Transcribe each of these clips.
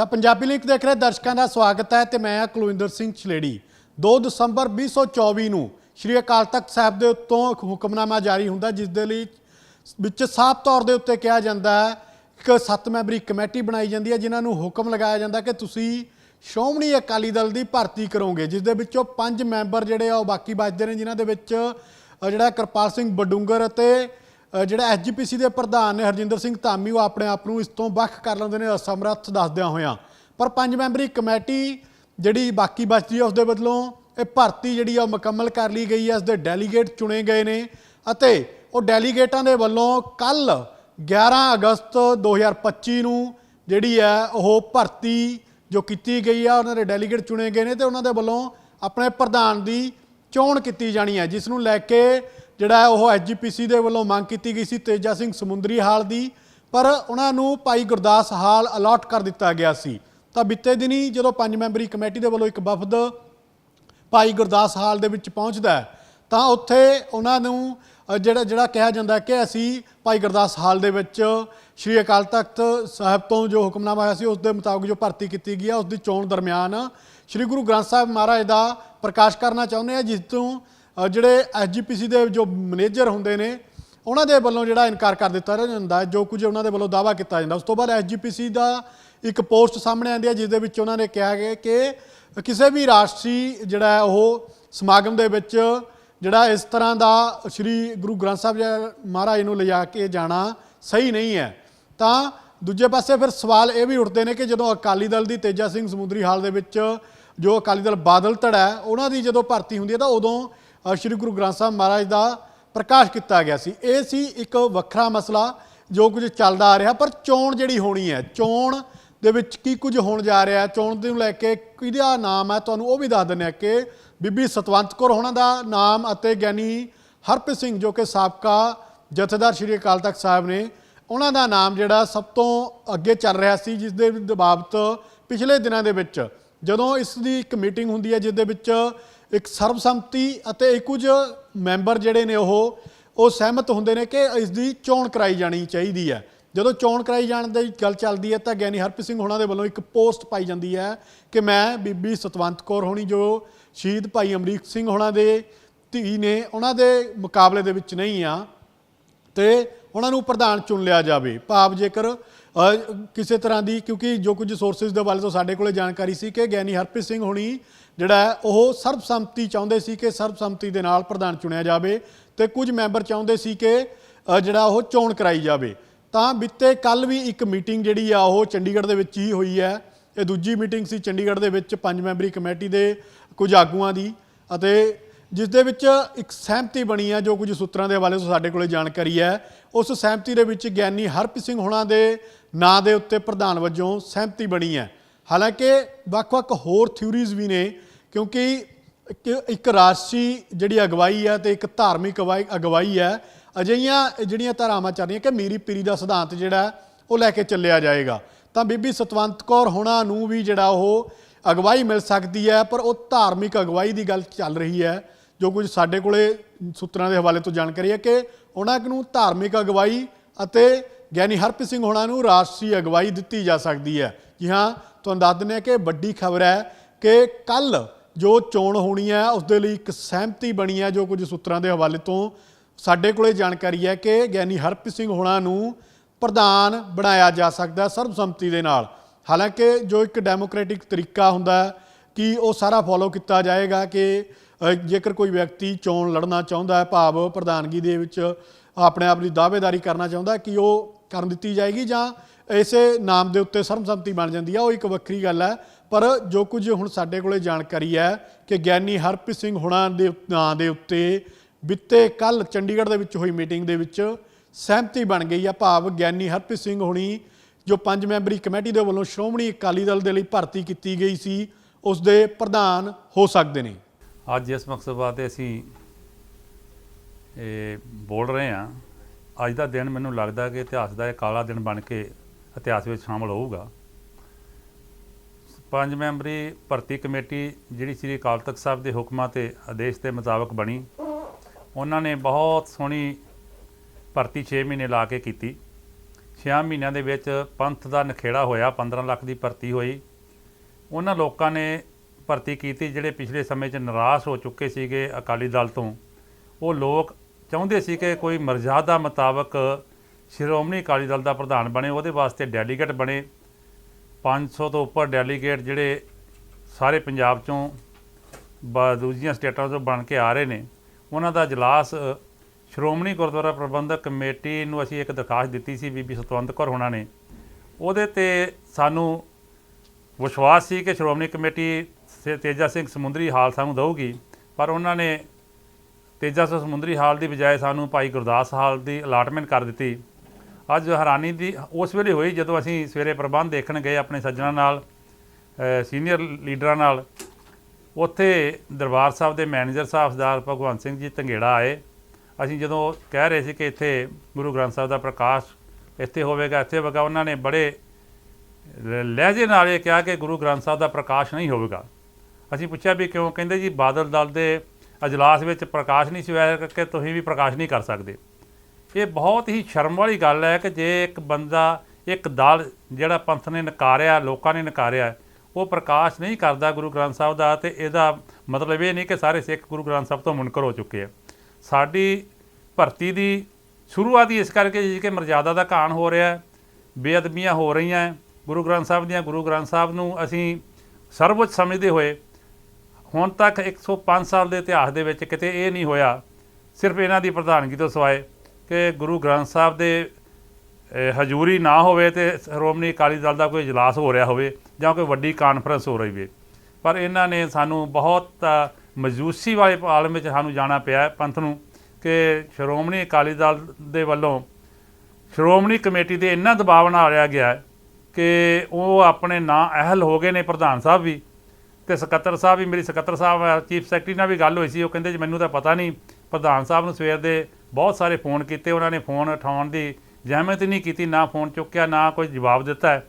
ਦਾ Punjabi link ਦੇਖ ਰਹੇ ਦਰਸ਼ਕਾਂ ਦਾ ਸਵਾਗਤ ਹੈ ਤੇ ਮੈਂ ਹਾਂ ਕੁਲਵਿੰਦਰ ਸਿੰਘ ਛਲੇੜੀ। 2 ਦਸੰਬਰ 2024 ਨੂੰ ਸ਼੍ਰੀ ਅਕਾਲ ਤਖਤ ਸਾਹਿਬ ਦੇ ਉੱਤੋਂ ਇੱਕ ਹੁਕਮਨਾਮਾ ਜਾਰੀ ਹੁੰਦਾ, ਜਿਸ ਦੇ ਲਈ ਵਿੱਚ ਸਾਫ਼ ਤੌਰ ਦੇ ਉੱਤੇ ਕਿਹਾ ਜਾਂਦਾ ਹੈ, ਇੱਕ ਸੱਤ ਮੈਂਬਰੀ ਕਮੇਟੀ ਬਣਾਈ ਜਾਂਦੀ ਹੈ, ਜਿਨ੍ਹਾਂ ਨੂੰ ਹੁਕਮ ਲਗਾਇਆ ਜਾਂਦਾ ਕਿ ਤੁਸੀਂ ਸ਼੍ਰੋਮਣੀ ਅਕਾਲੀ ਦਲ ਦੀ ਭਰਤੀ ਕਰੋਗੇ, ਜਿਸ ਦੇ ਵਿੱਚੋਂ ਪੰਜ ਮੈਂਬਰ ਜਿਹੜੇ ਆ ਉਹ ਬਾਕੀ ਬਚਦੇ ਨੇ, ਜਿਨ੍ਹਾਂ ਦੇ ਵਿੱਚ ਜਿਹੜਾ ਕਿਰਪਾਲ ਸਿੰਘ ਬਡੂੰਗਰ ਅਤੇ ਜਿਹੜਾ ਐਸਜੀਪੀਸੀ ਦੇ ਪ੍ਰਧਾਨ ਨੇ ਹਰਜਿੰਦਰ ਸਿੰਘ ਧਾਮੀ, ਉਹ ਆਪਣੇ ਆਪ ਨੂੰ ਇਸ ਤੋਂ ਵੱਖ ਕਰ ਲੈਂਦੇ ਨੇ, ਅਸਮਰੱਥ ਦੱਸਦਿਆਂ ਹੋਇਆਂ। ਪਰ ਪੰਜ ਮੈਂਬਰੀ ਕਮੇਟੀ ਜਿਹੜੀ ਬਾਕੀ ਬਚਦੀ ਹੈ ਉਸ ਦੇ ਬਦਲੋਂ ਇਹ ਭਰਤੀ ਜਿਹੜੀ ਆ, ਉਹ ਮੁਕੰਮਲ ਕਰ ਲਈ ਗਈ ਹੈ। ਇਸ ਦੇ ਡੈਲੀਗੇਟ ਚੁਣੇ ਗਏ ਨੇ ਅਤੇ ਉਹ ਡੈਲੀਗੇਟਾਂ ਦੇ ਵੱਲੋਂ ਕੱਲ 11 ਅਗਸਤ 2025 ਨੂੰ ਜਿਹੜੀ ਹੈ, ਉਹ ਭਰਤੀ ਜੋ ਕੀਤੀ ਗਈ ਆ, ਉਹਨਾਂ ਦੇ ਡੈਲੀਗੇਟ ਚੁਣੇ ਗਏ ਨੇ ਤੇ ਉਹਨਾਂ ਦੇ ਵੱਲੋਂ ਆਪਣੇ ਪ੍ਰਧਾਨ ਦੀ ਚੋਣ ਕੀਤੀ ਜਾਣੀ ਹੈ, ਜਿਸ ਨੂੰ ਲੈ ਕੇ ਜਿਹੜਾ ਹੈ ਉਹ ਐਸਜੀਪੀਸੀ ਦੇ ਵੱਲੋਂ ਮੰਗ ਕੀਤੀ ਗਈ ਸੀ ਤੇਜਾ ਸਿੰਘ ਸਮੁੰਦਰੀ ਹਾਲ ਦੀ, ਪਰ ਉਹਨਾਂ ਨੂੰ ਭਾਈ ਗੁਰਦਾਸ ਹਾਲ ਅਲਾਟ ਕਰ ਦਿੱਤਾ ਗਿਆ ਸੀ। ਤਾਂ ਬੀਤੇ ਦਿਨੀ ਜਦੋਂ ਪੰਜ ਮੈਂਬਰੀ ਕਮੇਟੀ ਦੇ ਵੱਲੋਂ ਇੱਕ ਵਫਦ ਭਾਈ ਗੁਰਦਾਸ ਹਾਲ ਦੇ ਵਿੱਚ ਪਹੁੰਚਦਾ ਹੈ, ਤਾਂ ਉੱਥੇ ਉਹਨਾਂ ਨੂੰ ਜਿਹੜਾ ਜਿਹੜਾ ਕਿਹਾ ਜਾਂਦਾ ਕਿ ਅਸੀਂ ਭਾਈ ਗੁਰਦਾਸ ਹਾਲ ਦੇ ਵਿੱਚ ਸ਼੍ਰੀ ਅਕਾਲ ਤਖਤ ਸਾਹਿਬ ਤੋਂ ਜੋ ਹੁਕਮਨਾਮਾ ਆਇਆ ਸੀ, ਉਸ ਦੇ ਮੁਤਾਬਕ ਜੋ ਭਰਤੀ ਕੀਤੀ ਗਈ ਹੈ ਉਸ ਦੀ ਚੋਣ ਦਰਮਿਆਨ ਸ਼੍ਰੀ ਗੁਰੂ ਗ੍ਰੰਥ ਸਾਹਿਬ ਮਹਾਰਾਜ ਦਾ ਪ੍ਰਕਾਸ਼ ਕਰਨਾ ਚਾਹੁੰਦੇ ਆ, ਜਿਸ ਤੋਂ ਜਿਹੜੇ ਐਸਜੀਪੀਸੀ ਦੇ ਜੋ ਮੈਨੇਜਰ ਹੁੰਦੇ ਨੇ, ਉਹਨਾਂ ਦੇ ਵੱਲੋਂ ਜਿਹੜਾ ਇਨਕਾਰ ਕਰ ਦਿੱਤਾ ਜਾਂਦਾ ਜੋ ਕੁਝ ਉਹਨਾਂ ਦੇ ਵੱਲੋਂ ਦਾਵਾ ਕੀਤਾ ਜਾਂਦਾ। ਉਸ ਤੋਂ ਬਾਅਦ ਐਸਜੀਪੀਸੀ ਦਾ ਇੱਕ ਪੋਸਟ ਸਾਹਮਣੇ ਆਉਂਦੀ ਹੈ, ਜਿਸ ਦੇ ਵਿੱਚ ਉਹਨਾਂ ਨੇ ਕਿਹਾ ਗਿਆ ਕਿ ਕਿਸੇ ਵੀ ਰਾਸ਼ਟਰੀ ਜਿਹੜਾ ਉਹ ਸਮਾਗਮ ਦੇ ਵਿੱਚ ਜਿਹੜਾ ਇਸ ਤਰ੍ਹਾਂ ਦਾ ਸ੍ਰੀ ਗੁਰੂ ਗ੍ਰੰਥ ਸਾਹਿਬ ਜੀ ਮਹਾਰਾਜ ਨੂੰ ਲਿਜਾ ਕੇ ਜਾਣਾ ਸਹੀ ਨਹੀਂ ਹੈ। ਤਾਂ ਦੂਜੇ ਪਾਸੇ ਫਿਰ ਸਵਾਲ ਇਹ ਵੀ ਉੱਠਦੇ ਨੇ ਕਿ ਜਦੋਂ ਅਕਾਲੀ ਦਲ ਦੀ ਤੇਜਾ ਸਿੰਘ ਸਮੁੰਦਰੀ ਹਾਲ ਦੇ ਵਿੱਚ ਜੋ ਅਕਾਲੀ ਦਲ ਬਾਦਲ ਧੜਾ ਹੈ, ਉਹਨਾਂ ਦੀ ਜਦੋਂ ਭਰਤੀ ਹੁੰਦੀ ਹੈ, ਤਾਂ ਉਦੋਂ ਸ੍ਰੀ ਗੁਰੂ ਗ੍ਰੰਥ ਸਾਹਿਬ ਮਹਾਰਾਜ ਦਾ ਪ੍ਰਕਾਸ਼ ਕੀਤਾ ਗਿਆ ਸੀ। ਇਹ ਸੀ ਇੱਕ ਵੱਖਰਾ ਮਸਲਾ ਜੋ ਕੁਝ ਚੱਲਦਾ ਆ ਰਿਹਾ, ਪਰ ਚੋਣ ਜਿਹੜੀ ਹੋਣੀ ਹੈ, ਚੋਣ ਦੇ ਵਿੱਚ ਕੀ ਕੁਝ ਹੋਣ ਜਾ ਰਿਹਾ ਹੈ, ਚੋਣ ਨੂੰ ਲੈ ਕੇ ਕਿਹਦਾ ਨਾਮ ਹੈ, ਤੁਹਾਨੂੰ ਉਹ ਵੀ ਦੱਸ ਦਿੰਦੇ ਆ ਕਿ ਬੀਬੀ ਸਤਵੰਤ ਕੌਰ ਹੋਣਾ ਦਾ ਨਾਮ ਅਤੇ ਗਿਆਨੀ ਹਰਪ੍ਰੀਤ ਸਿੰਘ ਜੋ ਕਿ ਸਾਬਕਾ ਜਥੇਦਾਰ ਸ਼੍ਰੀ ਅਕਾਲ ਤਖਤ ਸਾਹਿਬ ਨੇ, ਉਹਨਾਂ ਦਾ ਨਾਮ ਜਿਹੜਾ ਸਭ ਤੋਂ ਅੱਗੇ ਚੱਲ ਰਿਹਾ ਸੀ, ਜਿਸ ਦੇ ਬਾਬਤ ਪਿਛਲੇ ਦਿਨਾਂ ਦੇ ਵਿੱਚ ਜਦੋਂ ਇਸ ਦੀ ਇੱਕ ਮੀਟਿੰਗ ਹੁੰਦੀ ਹੈ, ਜਿਸ ਦੇ ਵਿੱਚ ਇੱਕ ਸਰਬਸੰਮਤੀ ਅਤੇ ਕੁਝ ਮੈਂਬਰ ਜਿਹੜੇ ਨੇ ਉਹ ਉਹ ਸਹਿਮਤ ਹੁੰਦੇ ਨੇ ਕਿ ਇਸ ਦੀ ਚੋਣ ਕਰਾਈ ਜਾਣੀ ਚਾਹੀਦੀ ਹੈ। ਜਦੋਂ ਚੋਣ ਕਰਾਈ ਜਾਣ ਦੀ ਗੱਲ ਚੱਲਦੀ ਹੈ ਤਾਂ ਗਿਆਨੀ ਹਰਪ੍ਰੀਤ ਸਿੰਘ ਹੋਣਾ ਦੇ ਵੱਲੋਂ ਇੱਕ ਪੋਸਟ ਪਾਈ ਜਾਂਦੀ ਹੈ ਕਿ ਮੈਂ ਬੀਬੀ ਸਤਵੰਤ ਕੌਰ ਹੋਣੀ, ਜੋ ਸ਼ਹੀਦ ਭਾਈ ਅਮਰੀਕ ਸਿੰਘ ਹੋਣਾ ਦੇ ਧੀ ਨੇ, ਉਹਨਾਂ ਦੇ ਮੁਕਾਬਲੇ ਦੇ ਵਿੱਚ ਨਹੀਂ ਆ, ਤੇ ਉਹਨਾਂ ਨੂੰ ਪ੍ਰਧਾਨ ਚੁਣ ਲਿਆ ਜਾਵੇ। ਭਾਵ ਜੇਕਰ ਕਿਸੇ ਤਰ੍ਹਾਂ ਦੀ, ਕਿਉਂਕਿ ਜੋ ਕੁਝ ਸੋਰਸਸ ਦੇ ਬਾਰੇ ਤੋਂ ਸਾਡੇ ਕੋਲੇ ਜਾਣਕਾਰੀ ਸੀ ਕਿ ਗਿਆਨੀ ਹਰਪ੍ਰੀਤ ਸਿੰਘ ਹੋਣੀ ਜਿਹੜਾ ਹੈ, ਉਹ ਸਰਬਸੰਮਤੀ ਚਾਹੁੰਦੇ ਸੀ ਕਿ ਸਰਬਸੰਮਤੀ ਦੇ ਨਾਲ ਪ੍ਰਧਾਨ ਚੁਣਿਆ ਜਾਵੇ ਤੇ ਕੁਝ ਮੈਂਬਰ ਚਾਹੁੰਦੇ ਸੀ ਕਿ ਜਿਹੜਾ ਉਹ ਚੋਣ ਕਰਾਈ ਜਾਵੇ। ਤਾਂ ਬਿੱਤੇ ਕੱਲ ਵੀ ਇੱਕ ਮੀਟਿੰਗ ਜਿਹੜੀ ਆ, ਉਹ ਚੰਡੀਗੜ੍ਹ ਦੇ ਵਿੱਚ ਹੀ ਹੋਈ ਹੈ। ਇਹ ਦੂਜੀ ਮੀਟਿੰਗ ਸੀ ਚੰਡੀਗੜ੍ਹ ਦੇ ਵਿੱਚ ਪੰਜ ਮੈਂਬਰੀ ਕਮੇਟੀ ਦੇ ਕੁਝ ਆਗੂਆਂ ਦੀ ਅਤੇ ਜਿਸ ਦੇ ਵਿੱਚ ਇੱਕ ਸਹਿਮਤੀ ਬਣੀ ਹੈ ਜੋ ਕੁਝ ਸੂਤਰਾਂ ਦੇ ਹਵਾਲੇ ਤੋਂ ਸਾਡੇ ਕੋਲੇ ਜਾਣਕਾਰੀ ਹੈ। ਉਸ ਸਹਿਮਤੀ ਦੇ ਵਿੱਚ ਗਿਆਨੀ ਹਰਪ੍ਰੀਤ ਸਿੰਘ ਹੋਣਾ ਦੇ ਨਾਂ ਦੇ ਉੱਤੇ ਪ੍ਰਧਾਨ ਵਜੋਂ ਸਹਿਮਤੀ ਬਣੀ ਹੈ। ਹਾਲਾਂਕਿ ਵੱਖ-ਵੱਖ ਹੋਰ ਥਿਊਰੀਜ਼ ਵੀ ਨੇ, ਕਿਉਂਕਿ ਇੱਕ- ਇੱਕ ਰਾਸ਼ਟਰੀ ਜਿਹੜੀ ਅਗਵਾਈ ਹੈ ਤੇ ਇੱਕ ਧਾਰਮਿਕ ਅਗਵਾਈ ਅਗਵਾਈ ਹੈ, ਅਜਿਹੀਆਂ ਜਿਹੜੀਆਂ ਧਾਰਾਵਾਂ ਚੱਲ ਰਹੀਆਂ ਕਿ ਮੀਰੀ ਪੀਰੀ ਦਾ ਸਿਧਾਂਤ ਜਿਹੜਾ, ਉਹ ਲੈ ਕੇ ਚੱਲਿਆ ਜਾਏਗਾ। ਤਾਂ ਬੀਬੀ ਸਤਵੰਤ ਕੌਰ ਹੋਣਾ ਨੂੰ ਵੀ ਜਿਹੜਾ ਉਹ ਅਗਵਾਈ ਮਿਲ ਸਕਦੀ ਹੈ, ਪਰ ਉਹ ਧਾਰਮਿਕ ਅਗਵਾਈ ਦੀ ਗੱਲ ਚੱਲ ਰਹੀ ਹੈ। ਜੋ ਕੁਝ ਸਾਡੇ ਕੋਲੇ ਸੂਤਰਾਂ ਦੇ ਹਵਾਲੇ ਤੋਂ ਜਾਣਕਾਰੀ ਹੈ ਕਿ ਉਹਨਾਂ ਨੂੰ ਧਾਰਮਿਕ ਅਗਵਾਈ ਅਤੇ ਗਿਆਨੀ ਹਰਪ੍ਰੀਤ ਸਿੰਘ ਹੋਣਾ ਨੂੰ ਰਾਸ਼ਟਰੀ ਅਗਵਾਈ ਦਿੱਤੀ ਜਾ ਸਕਦੀ ਹੈ। ਜੀ ਹਾਂ, ਤੁਹਾਨੂੰ ਦੱਸ ਦਿੰਦੇ ਹਾਂ ਕਿ ਵੱਡੀ ਖਬਰ ਹੈ ਕਿ ਕੱਲ ਜੋ ਚੋਣ ਹੋਣੀ ਹੈ, ਉਸ ਦੇ ਲਈ ਇੱਕ ਸਹਿਮਤੀ ਬਣੀ ਹੈ, ਜੋ ਕੁਝ ਸੂਤਰਾਂ ਦੇ ਹਵਾਲੇ ਤੋਂ ਸਾਡੇ ਕੋਲੇ ਜਾਣਕਾਰੀ ਹੈ ਕਿ ਗਿਆਨੀ ਹਰਪ੍ਰੀਤ ਸਿੰਘ ਹੋਣਾ ਨੂੰ ਪ੍ਰਧਾਨ ਬਣਾਇਆ ਜਾ ਸਕਦਾ ਸਰਬਸੰਮਤੀ ਦੇ ਨਾਲ। ਹਾਲਾਂਕਿ ਜੋ ਇੱਕ ਡੈਮੋਕ੍ਰੈਟਿਕ ਤਰੀਕਾ ਹੁੰਦਾ ਕਿ ਉਹ ਸਾਰਾ ਫੋਲੋ ਕੀਤਾ ਜਾਏਗਾ ਕਿ ਜੇਕਰ ਕੋਈ ਵਿਅਕਤੀ ਚੋਣ ਲੜਨਾ ਚਾਹੁੰਦਾ ਹੈ, ਭਾਵ ਪ੍ਰਧਾਨਗੀ ਦੇ ਵਿੱਚ ਆਪਣੇ ਆਪ ਦੀ ਦਾਅਵੇਦਾਰੀ ਕਰਨਾ ਚਾਹੁੰਦਾ ਕਿ ਉਹ ਕਰਨ ਦਿੱਤੀ ਜਾਏਗੀ ਜਾਂ ਇਸੇ ਨਾਮ ਦੇ ਉੱਤੇ ਸਰਬਸੰਮਤੀ ਬਣ ਜਾਂਦੀ ਆ, ਉਹ ਇੱਕ ਵੱਖਰੀ ਗੱਲ ਹੈ। ਪਰ ਜੋ ਕੁਝ ਹੁਣ ਸਾਡੇ ਕੋਲੇ ਜਾਣਕਾਰੀ ਹੈ ਕਿ ਗਿਆਨੀ ਹਰਪ੍ਰੀਤ ਸਿੰਘ ਹੁਣਾਂ ਦੇ ਨਾਂ ਦੇ ਉੱਤੇ ਬਿੱਤੇ ਕੱਲ ਚੰਡੀਗੜ੍ਹ ਦੇ ਵਿੱਚ ਹੋਈ ਮੀਟਿੰਗ ਦੇ ਵਿੱਚ ਸਹਿਮਤੀ ਬਣ ਗਈ ਆ, ਭਾਵ ਗਿਆਨੀ ਹਰਪ੍ਰੀਤ ਸਿੰਘ ਹੁਣੀ ਜੋ ਪੰਜ ਮੈਂਬਰੀ ਕਮੇਟੀ ਦੇ ਵੱਲੋਂ ਸ਼੍ਰੋਮਣੀ ਅਕਾਲੀ ਦਲ ਦੇ ਲਈ ਭਰਤੀ ਕੀਤੀ ਗਈ ਸੀ ਉਸ ਦੇ ਪ੍ਰਧਾਨ ਹੋ ਸਕਦੇ ਨੇ। ਅੱਜ ਇਸ ਮਕਸਦ ਵਾਸਤੇ ਅਸੀਂ ਇਹ ਬੋਲ ਰਹੇ ਹਾਂ। ਅੱਜ ਦਾ ਦਿਨ ਮੈਨੂੰ ਲੱਗਦਾ ਕਿ ਇਤਿਹਾਸ ਦਾ ਇਹ ਕਾਲਾ ਦਿਨ ਬਣ ਕੇ ਇਤਿਹਾਸ ਵਿੱਚ ਸ਼ਾਮਲ ਹੋਊਗਾ। ਪੰਜ ਮੈਂਬਰੀ ਭਰਤੀ ਕਮੇਟੀ ਜਿਹੜੀ ਸ੍ਰੀ ਅਕਾਲ ਤਖਤ ਸਾਹਿਬ ਦੇ ਹੁਕਮਾਂ ਤੇ ਆਦੇਸ਼ ਦੇ ਮੁਤਾਬਕ ਬਣੀ, ਉਹਨਾਂ ਨੇ ਬਹੁਤ ਸੋਹਣੀ ਭਰਤੀ 6 ਮਹੀਨੇ ਲਾ ਕੇ ਕੀਤੀ। 6 ਮਹੀਨਿਆਂ ਦੇ ਵਿੱਚ ਪੰਥ ਦਾ ਨਖੇੜਾ ਹੋਇਆ 15 ਲੱਖ ਦੀ ਭਰਤੀ ਹੋਈ। ਉਹਨਾਂ ਲੋਕਾਂ ਨੇ ਭਰਤੀ ਕੀਤੀ, ਜਿਹੜੇ ਪਿਛਲੇ ਸਮੇਂ 'ਚ ਨਿਰਾਸ਼ ਹੋ ਚੁੱਕੇ ਸੀਗੇ ਅਕਾਲੀ ਦਲ ਤੋਂ, ਉਹ ਲੋਕ ਚਾਹੁੰਦੇ ਸੀ ਕਿ ਕੋਈ ਮਰਜ਼ਾਦਾ ਮੁਤਾਬਕ ਸ਼੍ਰੋਮਣੀ ਅਕਾਲੀ ਦਲ ਦਾ ਪ੍ਰਧਾਨ ਬਣੇ, ਉਹਦੇ ਵਾਸਤੇ ਡੈਲੀਗੇਟ ਬਣੇ। 500 ਤੋਂ ਉੱਪਰ ਡੈਲੀਗੇਟ ਜਿਹੜੇ ਸਾਰੇ ਪੰਜਾਬ ਚੋਂ ਬ- ਦੂਜੀਆਂ ਸਟੇਟਾਂ ਤੋਂ ਬਣ ਕੇ ਆ ਰਹੇ ਨੇ। ਉਹਨਾਂ ਦਾ ਇਜਲਾਸ ਸ਼੍ਰੋਮਣੀ ਗੁਰਦੁਆਰਾ ਪ੍ਰਬੰਧਕ ਕਮੇਟੀ ਨੂੰ ਅਸੀਂ ਇੱਕ ਦਰਖਾਸਤ ਦਿੱਤੀ ਸੀ, ਬੀਬੀ ਸਤਵੰਤ ਕੌਰ ਹੋਣਾ ਨੇ। ਉਹਦੇ ਤੇ ਸਾਨੂੰ ਵਿਸ਼ਵਾਸ ਸੀ ਕਿ ਸ਼੍ਰੋਮਣੀ ਕਮੇਟੀ ਤੇਜਾ ਸਿੰਘ ਸਮੁੰਦਰੀ ਹਾਲ ਸਾਨੂੰ ਦਊਗੀ, ਪਰ ਉਹਨਾਂ ਨੇ ਤੇਜਾ ਸਿੰਘ ਸਮੁੰਦਰੀ ਹਾਲ ਦੀ ਬਜਾਏ ਸਾਨੂੰ ਭਾਈ ਗੁਰਦਾਸ ਹਾਲ ਦੀ ਅਲਾਟਮੈਂਟ ਕਰ ਦਿੱਤੀ। ਅੱਜ ਹੈਰਾਨੀ ਦੀ, ਉਸ ਵੇਲੇ ਹੋਈ ਜਦੋਂ ਅਸੀਂ ਸਵੇਰੇ ਪ੍ਰਬੰਧ ਦੇਖਣ ਗਏ ਆਪਣੇ ਸੱਜਣਾ ਨਾਲ ਸੀਨੀਅਰ ਲੀਡਰਾਂ ਨਾਲ। ਉੱਥੇ ਦਰਬਾਰ ਸਾਹਿਬ ਦੇ ਮੈਨੇਜਰ ਸਾਹਿਬ ਸਰਦਾਰ ਭਗਵੰਤ ਸਿੰਘ ਜੀ ਧੰਗੇੜਾ ਆਏ। ਅਸੀਂ ਜਦੋਂ ਕਹਿ ਰਹੇ ਸੀ ਕਿ ਇੱਥੇ ਗੁਰੂ ਗ੍ਰੰਥ ਸਾਹਿਬ ਦਾ ਪ੍ਰਕਾਸ਼ ਇੱਥੇ ਹੋਵੇਗਾ ਇੱਥੇ ਹੋਵੇਗਾ, ਉਹਨਾਂ ਨੇ ਬੜੇ ਲ- ਲਹਿਜੇ ਨਾਲ ਇਹ ਕਿਹਾ ਕਿ ਗੁਰੂ ਗ੍ਰੰਥ ਸਾਹਿਬ ਦਾ ਪ੍ਰਕਾਸ਼ ਨਹੀਂ ਹੋਵੇਗਾ। ਅਸੀਂ ਪੁੱਛਿਆ ਵੀ ਕਿਉਂ? ਕਹਿੰਦੇ ਜੀ ਬਾਦਲ ਦਲ ਦੇ ਅਜਲਾਸ ਵਿੱਚ ਪ੍ਰਕਾਸ਼ ਨਹੀਂ ਸੀ ਹੋਇਆ ਕਿ ਤੁਸੀਂ ਵੀ ਪ੍ਰਕਾਸ਼ ਨਹੀਂ ਕਰ ਸਕਦੇ। ਇਹ ਬਹੁਤ ਹੀ ਸ਼ਰਮ ਵਾਲੀ ਗੱਲ ਹੈ ਕਿ ਜੇ ਇੱਕ ਬੰਦਾ, ਇੱਕ ਦਲ ਜਿਹੜਾ ਪੰਥ ਨੇ ਨਕਾਰਿਆ, ਲੋਕਾਂ ਨੇ ਨਕਾਰਿਆ, ਉਹ ਪ੍ਰਕਾਸ਼ ਨਹੀਂ ਕਰਦਾ ਗੁਰੂ ਗ੍ਰੰਥ ਸਾਹਿਬ ਦਾ ਤੇ ਇਹਦਾ ਮਤਲਬ ਇਹ ਨਹੀਂ ਕਿ ਸਾਰੇ ਸਿੱਖ ਗੁਰੂ ਗ੍ਰੰਥ ਸਾਹਿਬ ਤੋਂ ਮੁਨਕਰ ਹੋ ਚੁੱਕੇ ਆ। ਸਾਡੀ ਭਰਤੀ ਦੀ ਸ਼ੁਰੂਆਤ ਹੀ ਇਸ ਕਰਕੇ ਜੀ ਕਿ ਮਰਜ਼ਾਦਾ ਦਾ ਘਾਣ ਹੋ ਰਿਹਾ ਬੇਅਦਬੀਆਂ ਹੋ ਰਹੀਆਂ ਗੁਰੂ ਗ੍ਰੰਥ ਸਾਹਿਬ ਦੀਆਂ ਗੁਰੂ ਗ੍ਰੰਥ ਸਾਹਿਬ ਨੂੰ ਅਸੀਂ ਸਰਵਉੱਚ ਸਮਝਦੇ ਹੋਏ ਹੁਣ ਤੱਕ 105 ਸਾਲ ਦੇ ਇਤਿਹਾਸ ਦੇ ਵਿੱਚ ਕਿਤੇ ਇਹ ਨਹੀਂ ਹੋਇਆ, ਸਿਰਫ ਇਹਨਾਂ ਦੀ ਪ੍ਰਧਾਨਗੀ ਤੋਂ ਸਿਵਾਏ ਕਿ ਗੁਰੂ ਗ੍ਰੰਥ ਸਾਹਿਬ ਦੇ ਹਜ਼ੂਰੀ ਨਾ ਹੋਵੇ ਤੇ ਸ਼੍ਰੋਮਣੀ ਅਕਾਲੀ ਦਲ ਦਾ ਕੋਈ ਇਜਲਾਸ ਹੋ ਰਿਹਾ ਹੋਵੇ ਜਾਂ ਕੋਈ ਵੱਡੀ ਕਾਨਫਰੰਸ ਹੋ ਰਹੀ ਹੋਵੇ। ਪਰ ਇਹਨਾਂ ਨੇ ਸਾਨੂੰ ਬਹੁਤ ਮਜੂਸੀ ਵਾਲੇ ਆਲਮ ਵਿੱਚ ਸਾਨੂੰ ਜਾਣਾ ਪਿਆ ਪੰਥ ਨੂੰ ਕਿ ਸ਼੍ਰੋਮਣੀ ਅਕਾਲੀ ਦਲ ਦੇ ਵੱਲੋਂ ਸ਼੍ਰੋਮਣੀ ਕਮੇਟੀ ਦੇ ਇੰਨਾ ਦਬਾਅ ਬਣਾ ਲਿਆ ਗਿਆ ਕਿ ਉਹ ਆਪਣੇ ਨਾਂ ਅਹਿਲ ਹੋ ਗਏ ਨੇ ਪ੍ਰਧਾਨ ਸਾਹਿਬ ਵੀ। ਤੇ ਸਕੱਤਰ ਸਾਹਿਬ ਵੀ, ਮੇਰੀ ਸਕੱਤਰ ਸਾਹਿਬ ਚੀਫ ਸੈਕਟਰੀ ਨਾਲ ਵੀ ਗੱਲ ਹੋਈ ਸੀ, ਉਹ ਕਹਿੰਦੇ ਜੀ, ਮੈਨੂੰ ਤਾਂ ਪਤਾ ਨਹੀਂ, ਪ੍ਰਧਾਨ ਸਾਹਿਬ ਨੂੰ ਸਵੇਰ ਦੇ ਬਹੁਤ ਸਾਰੇ ਫੋਨ ਕੀਤੇ, ਉਹਨਾਂ ਨੇ ਫੋਨ ਉਠਾਉਣ ਦੀ ਜ਼ਹਿਮਤ ਹੀ ਨਹੀਂ ਕੀਤੀ, ਨਾ ਫੋਨ ਚੁੱਕਿਆ, ਨਾ ਕੋਈ ਜਵਾਬ ਦਿੱਤਾ ਹੈ।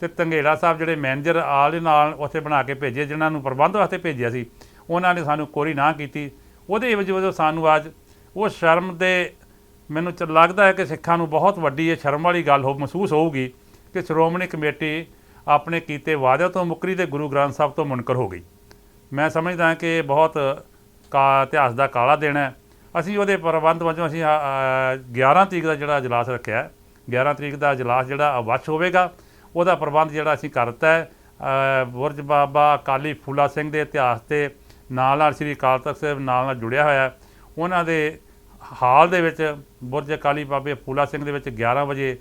ਤੇ ਤੰਗੇੜਾ ਸਾਹਿਬ ਜਿਹੜੇ ਮੈਨੇਜਰ ਆਲ ਨਾਲ ਉੱਥੇ ਬਣਾ ਕੇ ਭੇਜੇ, ਜਿਨ੍ਹਾਂ ਨੂੰ ਪ੍ਰਬੰਧ ਵਾਸਤੇ ਭੇਜਿਆ ਸੀ, ਉਹਨਾਂ ਨੇ ਸਾਨੂੰ ਕੋਰੀ ਨਾ ਕੀਤੀ ਉਹਦੇ ਵਜੋਂ ਸਾਨੂੰ ਅੱਜ ਉਹ ਸ਼ਰਮ ਦੇ, ਮੈਨੂੰ ਲੱਗਦਾ ਹੈ ਕਿ ਸਿੱਖਾਂ ਨੂੰ ਬਹੁਤ ਵੱਡੀ ਇਹ ਸ਼ਰਮ ਵਾਲੀ ਗੱਲ ਹੋ ਮਹਿਸੂਸ ਹੋਊਗੀ ਕਿ ਸ਼੍ਰੋਮਣੀ ਕਮੇਟੀ ਆਪਣੇ ਕੀਤੇ ਵਾਅਦਿਆਂ ਤੋਂ ਮੁੱਕਰੀ ਤੇ ਗੁਰੂ ਗ੍ਰੰਥ ਸਾਹਿਬ ਤੋਂ ਮੁਨਕਰ ਹੋ ਗਈ। ਮੈਂ ਸਮਝਦਾ ਹਾਂ ਕਿ ਇਹ ਬਹੁਤ ਕਾ ਇਤਿਹਾਸ ਦਾ ਕਾਲਾ ਦਿਨ ਹੈ। ਅਸੀਂ ਉਹਦੇ ਪ੍ਰਬੰਧ ਵਜੋਂ ਅਸੀਂ ਅ, ਅ, 11 ਤਰੀਕ ਦਾ ਜਿਹੜਾ ਇਜਲਾਸ ਰੱਖਿਆ ਹੈ 11 ਤਰੀਕ ਦਾ ਇਜਲਾਸ ਜਿਹੜਾ ਅਵੱਛ ਹੋਵੇਗਾ ਉਹਦਾ ਪ੍ਰਬੰਧ ਜਿਹੜਾ ਅਸੀਂ ਕਰਤਾ ਹੈ। ਬੁਰਜ ਬਾਬਾ ਕਾਲੀ ਫੂਲਾ ਸਿੰਘ ਦੇ ਇਤਿਹਾਸ ਤੇ ਨਾਲ ਨਾਲ ਸ੍ਰੀ ਅਕਾਲ ਤਖਤ ਸਾਹਿਬ ਨਾਲ ਨਾਲ ਜੁੜਿਆ ਹੋਇਆ ਉਹਨਾਂ ਦੇ ਹਾਲ ਦੇ ਵਿੱਚ ਬੁਰਜ ਕਾਲੀ ਬਾਬੇ ਫੂਲਾ ਸਿੰਘ ਦੇ ਵਿੱਚ 11 ਵਜੇ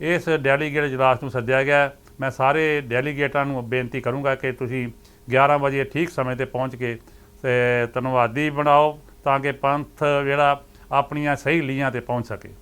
ਇਸ ਡੈਲੀਗੇਟ ਇਜਲਾਸ ਨੂੰ ਸੱਦਿਆ ਗਿਆ ਮੈਂ ਸਾਰੇ ਡੈਲੀਗੇਟਾਂ ਨੂੰ ਬੇਨਤੀ ਕਰੂੰਗਾ ਕਿ ਤੁਸੀਂ 11 ਵਜੇ ਠੀਕ ਸਮੇਂ ਤੇ ਪਹੁੰਚ ਕੇ, ਤੇ ਧੰਨਵਾਦੀ ਬਣਾਓ ਤਾਂ ਕਿ ਪੰਥ ਜਿਹੜਾ ਆਪਣੀਆਂ ਸਹੀ ਲੀਹਾਂ ਤੇ ਪਹੁੰਚ ਸਕੇ।